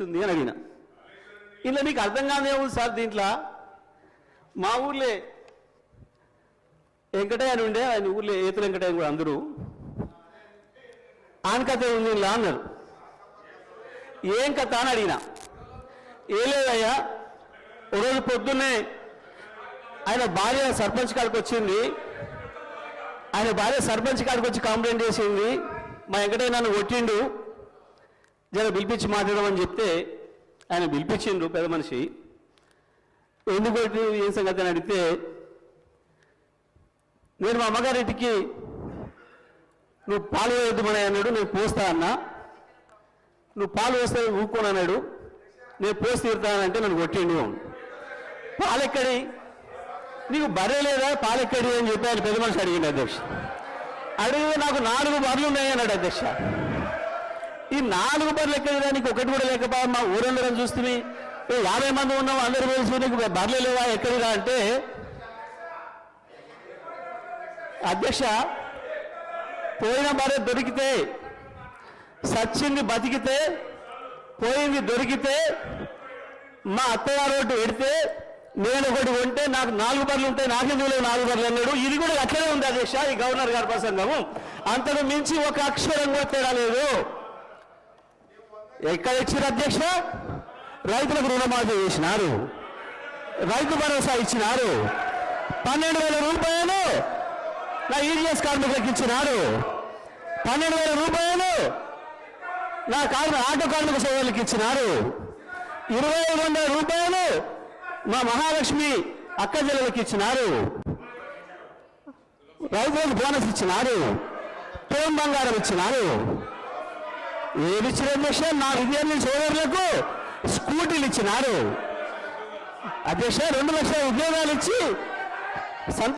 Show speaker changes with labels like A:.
A: వస్తుంది అని అడిగిన. ఇలా నీకు అర్థం కాదే ఉంది సార్ దీంట్లో? మా ఊర్లే వెంకటయ్య అని ఉండే ఆయన ఊర్లో ఏతుల వెంకటయ్య కూడా అందరూ. ఆయన కథ ఉంది ఇలా అన్నారు. ఏం కథ అని అడిగిన. ఏ లేదయ్యా? పొద్దున్నే ఆయన భార్య సర్పంచ్ కాడికి వచ్చింది. ఆయన భార్య సర్పంచ్ కాడికి వచ్చి కంప్లైంట్ చేసింది. మా వెంకటయ్య నన్ను కొట్టిండు. జర పిలిపించి మాట్లాడమని చెప్తే ఆయన పిలిపించిండు పెద్ద మనిషి. ఎందుకు ఏం సంగతి అని అడిగితే నేను మా అమ్మగారింటికి నువ్వు పాలు వేయొద్దుమని అన్నాడు. నేను పోస్తా అన్నా. నువ్వు పాలు వేస్తే ఊరుకోను అన్నాడు. నేను పోసి తీరుతానంటే నన్ను కొట్టిండు. పాలెక్కడి? నీకు బర్రె లేదా? పాలెక్కడి? అని చెప్పి ఆయన పెద్ద మనిషి అడిగింది అధ్యక్ష. అడిగితే నాకు నాలుగు బర్రెలు ఉన్నాయి అన్నాడు అధ్యక్ష. ఈ నాలుగు బర్రెలు ఎక్కడానికి ఒకటి కూడా లేకపోయా మా ఊరందరం చూస్తే. యాభై మంది ఉన్నాం అందరు కలిసి నీకు బర్రెలు లేవా ఎక్కడిరా అంటే. అధ్యక్ష పోయిన భార్య దొరికితే సచ్చింది బతికితే పోయింది దొరికితే మా అత్తగారు ఒకటి పెడితే నేను ఒకటి ఉంటే నాకు నాలుగు బర్రెలు ఉంటాయి నాకెందుకు లేవు నాలుగు బర్రెలు అన్నాడు. ఇది కూడా అట్లనే ఉంది అధ్యక్ష ఈ గవర్నర్ గారి ప్రసంగము. అంతకు మించి ఒక అక్షరం కూడా తేడా లేదు. ఎక్కడ ఇచ్చారు అధ్యక్ష? రైతులకు రుణమాఫీ చేసినారు. రైతు భరోసా ఇచ్చినారు. పన్నెండు వేల రూపాయలు నా ఈడిఎస్ కార్మికులకు ఇచ్చినారు. పన్నెండు వేల రూపాయలు నా కార్మి ఆటో కార్మిక సోదరులకు ఇచ్చినారు. ఇరవై ఐదు వందల రూపాయలు మా మహాలక్ష్మి అక్క జిల్లలకు ఇచ్చినారు. రైతులకు బోనస్ ఇచ్చినారు. తోం బంగారం ఇచ్చినారు. ఏమిచ్చిన అధ్యక్ష నా విద్యార్థి సోదరులకు స్కూటీలు ఇచ్చినారు. అధ్యక్ష రెండు లక్షల ఉద్యోగాలు ఇచ్చి సంత